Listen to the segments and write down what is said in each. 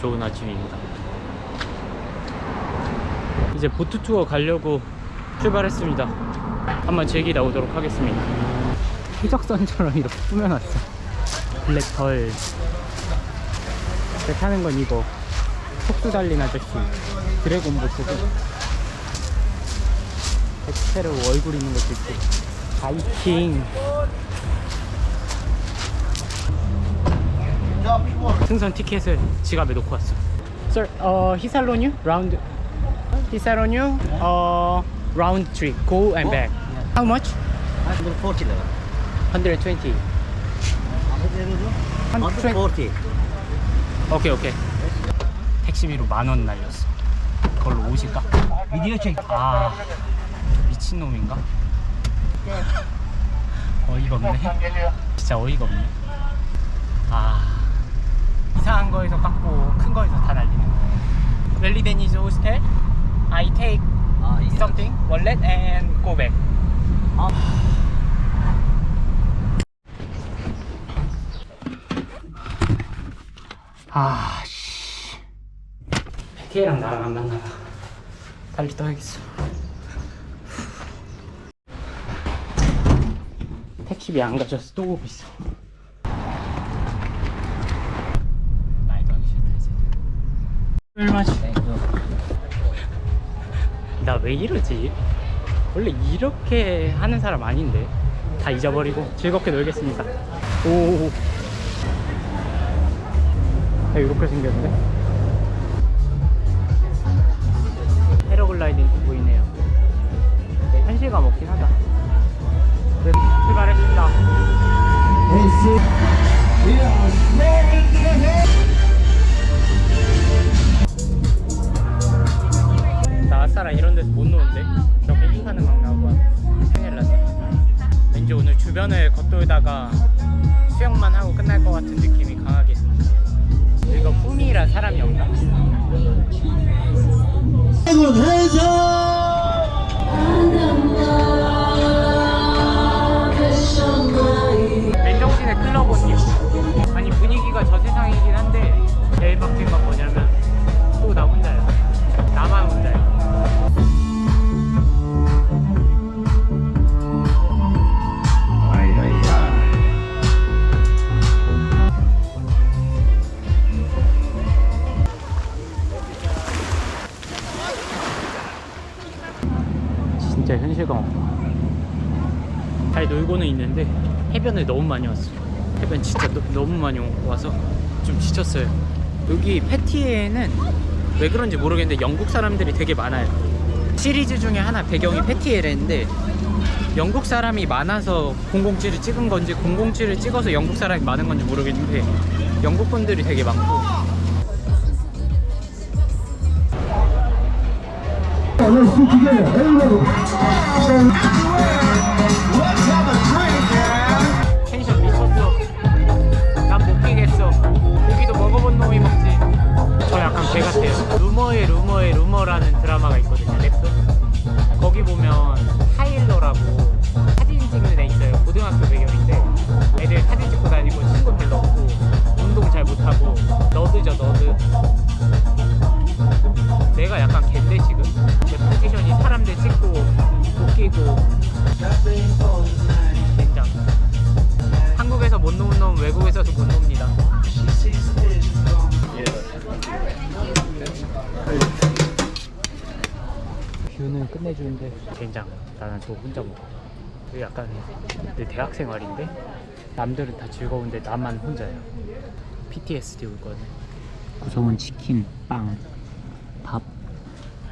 좋은 아침입니다. 이제 보트 투어 가려고 출발했습니다. 한번 즐기 나오도록 하겠습니다. 해적선처럼 이렇게 꾸며놨어. 블랙펄. 배 타는 건 이거. 속수 달린 아저씨. 드래곤 보트고. 백스페로 얼굴 있는 것도 있고. 바이킹. 승선 티켓을 지갑에 놓고 왔어. Sir, uh. He sell on you uh, round trip, go and back. How much? 140 level. 120. 140. 오케이 오케이. 택시비로 만 원 날렸어. 그걸로 오실까? Video check. 아 미친 놈인가? 어이가 없네. 진짜 어이가 없네. 아 이상한 거에서 깎고 큰 거에서 다 날리는. Really Danish hostel. I take Ah, yes. something wallet and go back. 아 씨. 베티랑 나랑 안 만나나. 빨리 떠야겠어. 택시비 안 가져서 또 오고 있어. 말도 안 싫다 이제. 얼마지? Thank you. 나왜 이러지? 원래 이렇게 하는 사람 아닌데. 다 잊어버리고 즐겁게 놀겠습니다. 오. 야, 이렇게 생겼는데? 패러글라이딩 보이네요. 네, 현실감 없긴 하다. 네, 출발했습니다 아싸라 이런 데서 못 노는데 저렇게 힐하는 막 나오고 큰일 났네. 왠지 오늘 주변을 걷돌다가 수영만 하고 끝날 것 같은 느낌이 강 현실감 없다 잘 놀고는 있는데 해변을 너무 많이 왔어 해변 진짜 너, 너무 많이 와서 좀 지쳤어요. 여기 패티에는 왜 그런지 모르겠는데 영국 사람들이 되게 많아요. 시리즈 중에 하나 배경이 패티에랬는데 영국 사람이 많아서 007을 찍은 건지 007을 찍어서 영국 사람이 많은 건지 모르겠는데 영국 분들이 되게 많고 텐션 미쳤어. 난못 끼겠어. 고기도 먹어본 놈이 먹지. 저 약간 개 같아요. 루머의 루머의 루머 끝내주는데 된장 나는 저 혼자 먹어. 이게 약간 내 대학 생활인데 남들은 다 즐거운데 나만 혼자야. PTSD 올 거네. 구성은 치킨, 빵, 밥,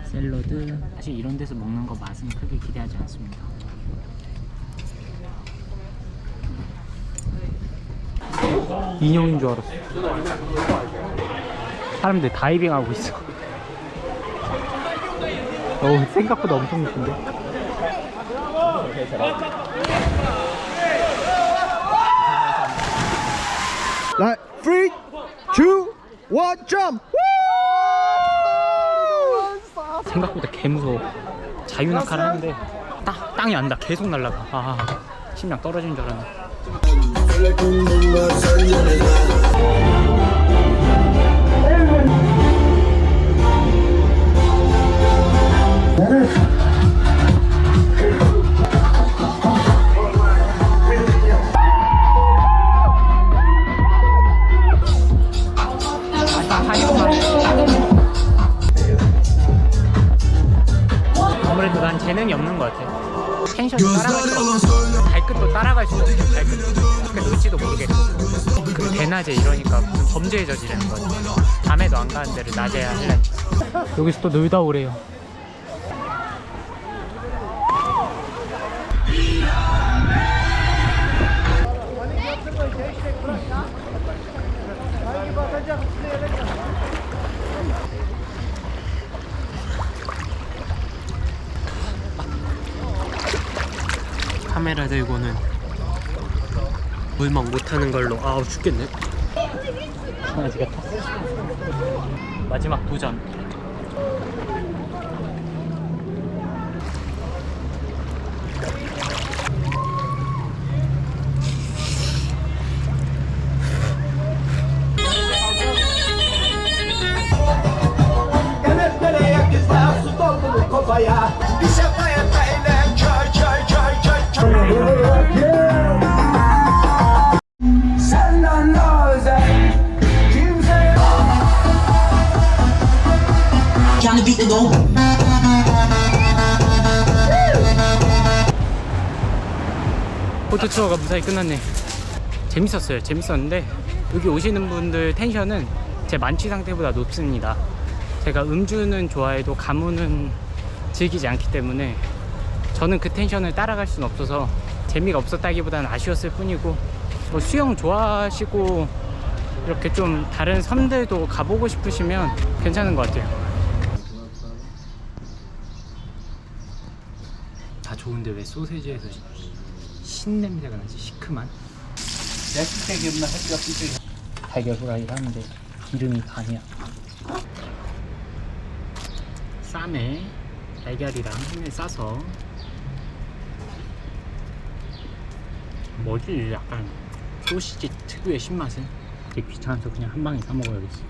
샐러드. 사실 이런 데서 먹는 거 맛은 크게 기대하지 않습니다. 인형인 줄 알았어. 사람들 다이빙 하고 있어. 어우, 생각보다 엄청 높은데? Like three, two, one, jump! 생각보다 개 무서워. 자유낙하를 하는데 딱, 땅이 안다. 계속 날라가. 아, 심장 떨어지는 줄 알았네. 그런 것 같아. 텐션이 따라갈 수 없어. 발끝도 따라갈 수 없어. 발끝. 어떻게 놀지도 모르겠고. 그 대낮에 이러니까 무슨 범죄에 저지르는 거지. 밤에도 안 가는 데를 낮에 할래. 여기서 또 놀다 오래요. 카메라 들고는. 물먹 못하는 걸로. 아우 죽겠네. 강아지가 탔어 마지막 도전. Kelepçeleye The goal. 보트 투어가 무사히 끝났네. 재밌었어요. 재밌었는데 여기 오시는 분들 텐션은 제 만취 상태보다 높습니다. 제가 음주는 좋아해도 가무는 즐기지 않기 때문에 저는 그 텐션을 따라갈 수는 없어서 재미가 없었다기보다는 아쉬웠을 뿐이고 뭐 수영 좋아하시고 이렇게 좀 다른 섬들도 가보고 싶으시면 괜찮은 것 같아요. 다 좋은데 왜 소세지에서 신 냄새가 나지 시큼한? 달걀 후라이를 하는데 기름이 반이야. 쌈에 달걀이랑 햄을 싸서 뭐지 약간 소시지 특유의 신맛은 되게 귀찮아서 그냥 한 방에 사 먹어야겠어.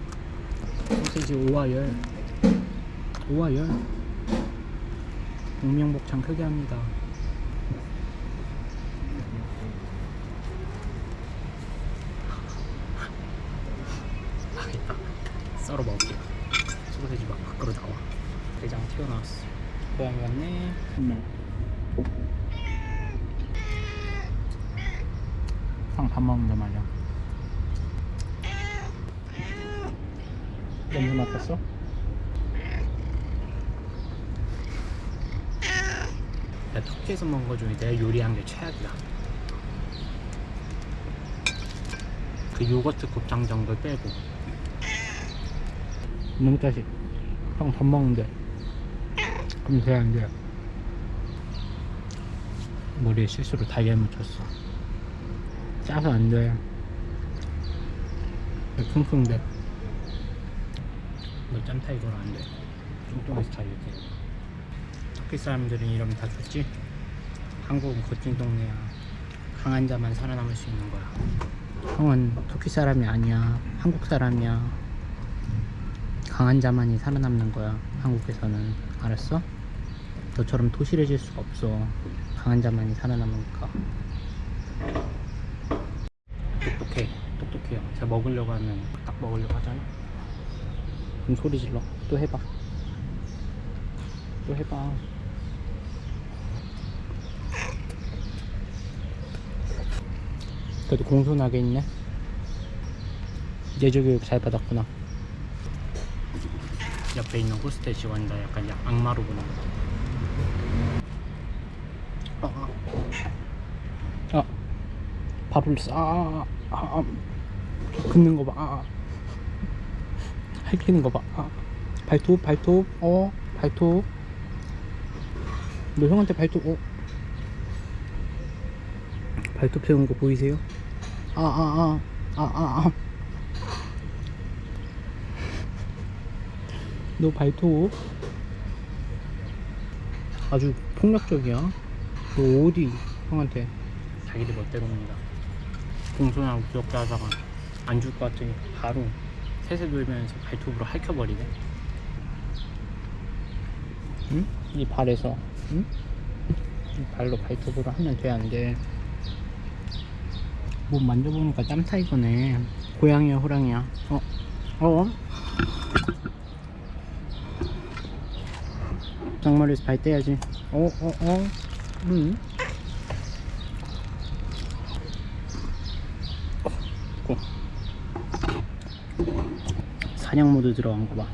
소세지 오와열. 오와열? 동명복창 크게 합니다 썰어 먹을게요 소세지 막 밖으로 나와 내장 튀어나왔어 고양이 같네 상다 먹는데 말이야 냄새 맡았어? 야, 터키에서 먹은 거 중에 내가 요리한 게 최악이다 그 요거트 곱창 정도 빼고. 너무 짜식. 형밥 먹는데. 그럼 돼야 안 돼 머리에 실수로 달걀 묻혔어. 짜서 안돼. 퉁퉁대. 너 짬타 이거로 안돼. 다 이렇 게 터키 사람들은 이러면 다 좋지. 한국은 거친 동네야. 강한 자만 살아남을 수 있는 거야. 형은 터키 사람이 아니야. 한국 사람이야. 강한 자만이 살아남는 거야 한국에서는. 알았어? 너처럼 도실해질 수가 없어. 강한 자만이 살아남으니까. 똑똑해. 똑똑해요. 제가 먹으려고 하면 딱 먹으려고 하잖아. 그럼 소리 질러. 또 해봐. 또 해봐 그래도 공손하게 있네 예조교육 잘 받았구나 옆에 있는 호스텔 직원이다 약간 야- 악마로 보는 거 아, 아. 아 밥을 싸 아, 아, 아. 긋는 거봐 아, 아. 핥히는 거봐 아. 발톱 발톱 어 발톱 너 형한테 발톱 어 발톱 세운 거 보이세요? 아아아아 아아 너 발톱 아주 폭력적이야. 너 어디 형한테? 자기들 멋대로 합니다. 공손하고 귀엽게 하다가 안 줄 것 같으니 바로 새새 돌면서 발톱으로 핥혀버리네. 응? 이 발에서. 응? 이 발로 발톱으로 하면 돼 안돼 뭐 만져보니까 짬타이거네 고양이야 호랑이야 어? 어? 장머리에서 발 떼야지 어 어, 어, 어. 음. 어, 고. 사냥 모드 들어간 거 봐.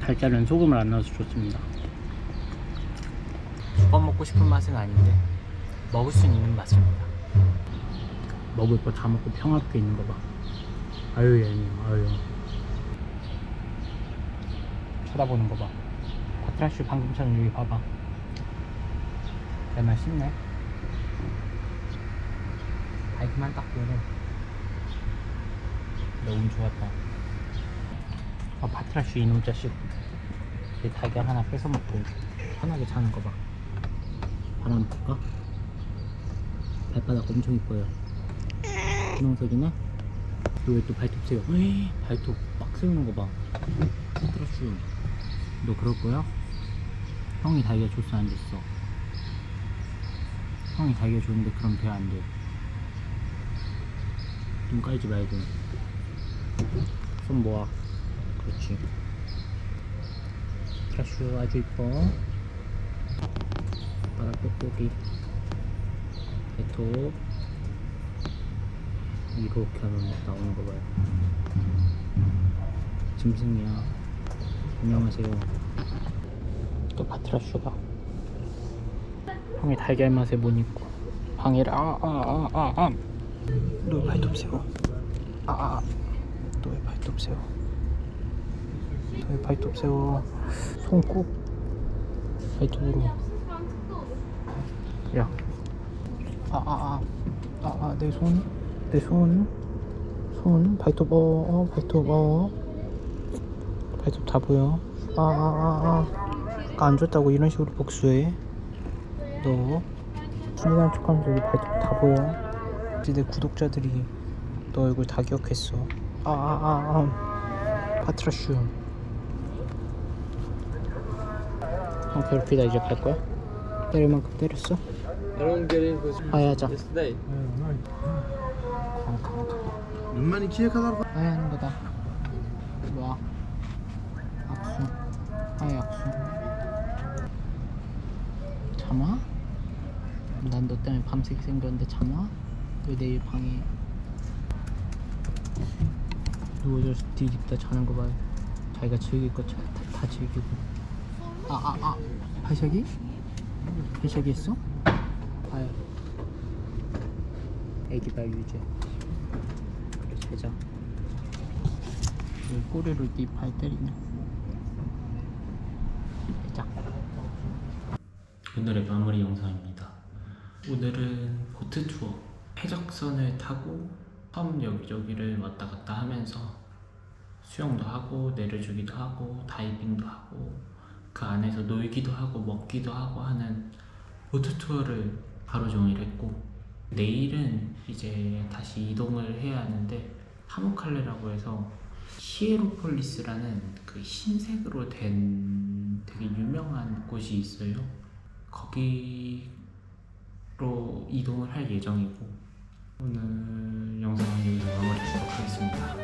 달걀은 소금을 안 넣어서 좋습니다. 먹고 싶은 맛은 아닌데 먹을 수 있는 맛입니다. 먹을 거 다 먹고 평화롭게 있는 거 봐. 아유 얘는 아유. 쳐다보는 거 봐. 바트라슈 방금처럼 여기 봐봐. 정말 쉽네. 바이크만 딱 보고 너무 좋았다. 아 바트라슈 이놈 자식. 내 달걀 하나 뺏어 먹고 편하게 자는 거 봐. 바람 볼까? 발바닥 엄청 이뻐요. 분홍색이네. 왜 또 발톱 세워? 에이, 발톱 빡 세우는 거 봐. 바트라슈. 너 그럴 거야? 형이 달걀 줬어 안 줬어? 형이 달걀 줬는데 그럼 돼 안 돼? 눈 깔지 말고 손 모아 그렇지 트라슈 아주 이뻐 바닥 뽁뽁이. 배톱 이렇게 하면 나오는 거 봐요. 짐승이야. 안녕하세요. 또 바트라 슈가. 형이 달걀 맛에 못 입고. 방해를 아아아아아. 너왜 발톱 세워? 아아. 너왜 발톱 세워? 너왜 발톱 세워? 손꼭. 발톱으로 야. 아 아 아. 아 아 내 손 내 손. 손. 발톱 어, 어 발톱 어. 발톱 다 보여. 아 아 아 아. 아까 안 줬다고 이런 식으로 복수해. 너. 순진한 척 하면서 여기 발톱 다 보여. 이제 내 구독자들이 너 얼굴 다 기억했어. 아 아 아 아. 파트라슈. 형 괴롭히다. 이제 갈 거야? 때릴 만큼 때렸어? I don't get it was 아야자 yesterday. 눈만 이키에 kadar var. 아야 하는 거다 와 악수 아야 악수 참아? 난 너 때문에 밤새기 생겼는데 참아? 왜 내일 방에 누워져서 뒤집다 자는 거 봐요 자기가 즐길 거 다, 다 즐기고 아 아아 아, 아. 발차기? 발차기 했어? 아야 애기 발 유죄 그래 잘자 왜 꼬리로 네발 때리냐? 자. 오늘의 마무리 영상입니다. 오늘은 보트 투어. 해적선을 타고 섬 여기저기를 왔다 갔다 하면서 수영도 하고 내려주기도 하고 다이빙도 하고 그 안에서 놀기도 하고 먹기도 하고 하는 보트 투어를 하루 종일 했고 내일은 이제 다시 이동을 해야 하는데 파무칼레라고 해서 히에로폴리스라는 그 흰색으로 된 되게 유명한 곳이 있어요. 거기로 이동을 할 예정이고 오늘 영상은 여기서 마무리하도록 하겠습니다.